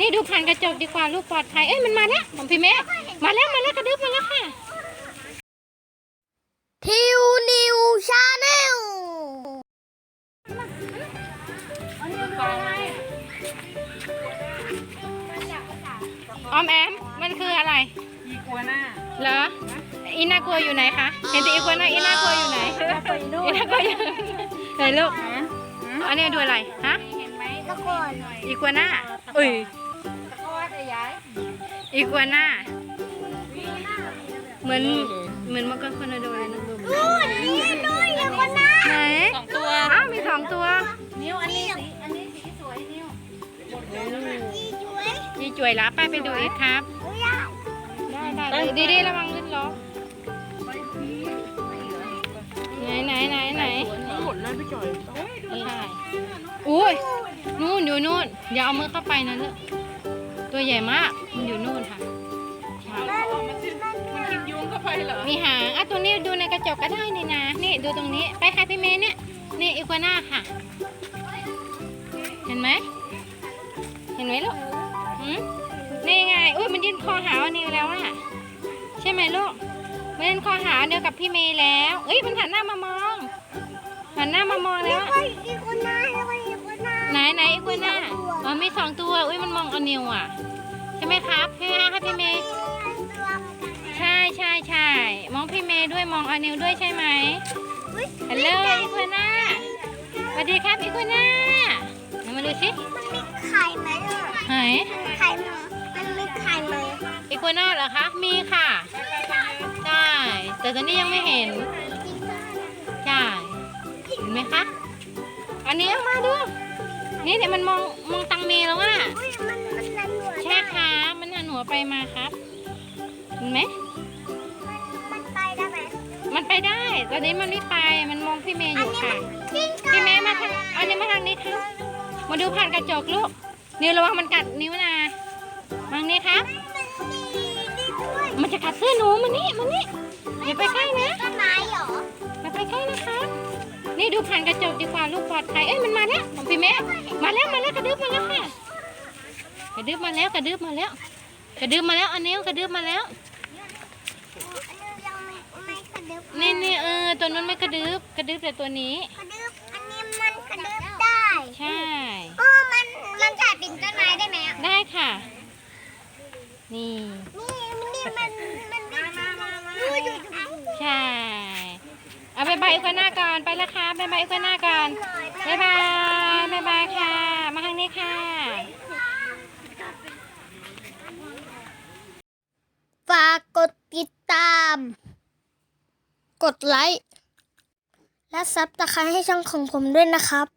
นี่ดูผ่านกระจกดีกว่าลูกปลอดภัย เอ้ยมันมาแล้วของพี่เมย์มาแล้วมาแล้วกระดึบมาแล้วค่ะ ทิวนิวชาแนลออมแอม มันคืออะไร อีกัวหน้าเหรอ อีน่ากลัวอยู่ไหนคะ เห็นแต่อีกัวน่าอีน่ากลัวอยู่ไหน อีน่ากลัวอยู่ไหนลูกอันนี้ดูอะไร ฮะตะโกนอีกัวน่าอุ้ย อีกัวน่าเหมือนเหมือนมังกรคอนาโดเลยนะลูกนู่นนี่นู่นอย่าคนนั้นไหนสองตัวอ้าวมีสองตัวนิ้วอันนี้สีอันนี้สีสวยนิ้วยี่จุ้ยมีจ่วยละไปไปดูอีกครับ ได้ได้ดีดีๆระวังลื่นล้มไหนไหนไหนไหนหมดเลยพี่จ่อยใช่อุ้ยนู่นอยู่นู่นอย่าเอามือเข้าไปนะลูก ตัวใหญ่มาก มันอยู่นู่นค่ะใช่มันกินยุงเข้าไปเหรอ มีหางอะตัวนี้ดูในกระจกก็ได้นี่นะ นี่ดูตรงนี้ ไปค่ะพี่เมย์เนี่ย นี่อีกัวน่าค่ะ เห็นไหม เห็นไหมลูกหืมนี่ไง อุ้ยมันยื่นคอหาอันนิวแล้วอะใช่ไหมลูกมันยื่นคอหาอันเดียวกับพี่เมย์แล้วเอ้ยมันหันหน้ามามอง หันหน้ามามองแล้วอะเฮ้ยอีกคนนั้ ไหนไหนอีกัวน่าอ๋อมีสองตัวอุ้ยมันมองอันนิวอะใช่ไหมครับพี่ฮะให้พี่เมย์ใช่ใช่ใช่มองพี่เมย์ด้วยมองอันนิวด้วยใช่ไหมฮัลโหลอีกัวน่าสวัสดีครับอีกัวน่าไหนมาดูสิมันมีไข่ไหมอะไหนไข่ไหมมันมีไข่ไหมอีกัวน่าเหรอคะมีค่ะใช่แต่ตอนนี้ยังไม่เห็นใช่เห็นไหมคะอันนี้เอามาดู นี่เดี๋ยวมันมองมองตังเมย์แล้วอะอุ้ยมันมันนั่นหัวใช่ค่ะ มันหันหัวไปมาครับเห็นไหมมันไปได้ไหมมันไปได้ ตอนนี้มันไม่ไป มันมองพี่เมย์อยู่ค่ะจริงพี่เมย์มาทางอันนี้มาทางนี้ครับ มาดูผ่านกระจกลูก นิ้วระวังมันกัดนิ้วนะมางนี้ครับ มันมีนี่ด้วยมันจะกัดเสื้อหนูมานี่มานี่อย่าไปใกล้นะต้นไม้เหรออย่าไปใกล้นะคะ นี่ดูผ่านกระจกดีกว่าลูกปลอดภัยเอ้ยมันมาแล้วของพี่เมย์มาแล้วมาแล้วกระดึบมาแล้วค่ะกระดึบมาแล้วกระดึบมาแล้ว กระดึบมาแล้วอันนิ้วกระดึบมาแล้วอันนี้ยังไม่ไม่กระดึบนี่นี่เออตัวนั้นไม่กระดึบกระดึบแต่ตัวนี้กระดึบอันนี้มันกระดึบได้ ใช่ เออมันมันถ่ายเป็นต้นไม้ได้ไหมอะ ได้ค่ะ นี่ นี่นี่มันมันมามามามาดูดูดู ใช่ เอาบายบายอีคนหน้าก่อนไปแล้วค่ะบายบายอีกคนหน้าก่อนบายบายบายบายค่ะ มาทางนี้ค่ะ ฝากกดติดตาม กดไลค์และซับสไคร้ให้ช่องของผมด้วยนะครับ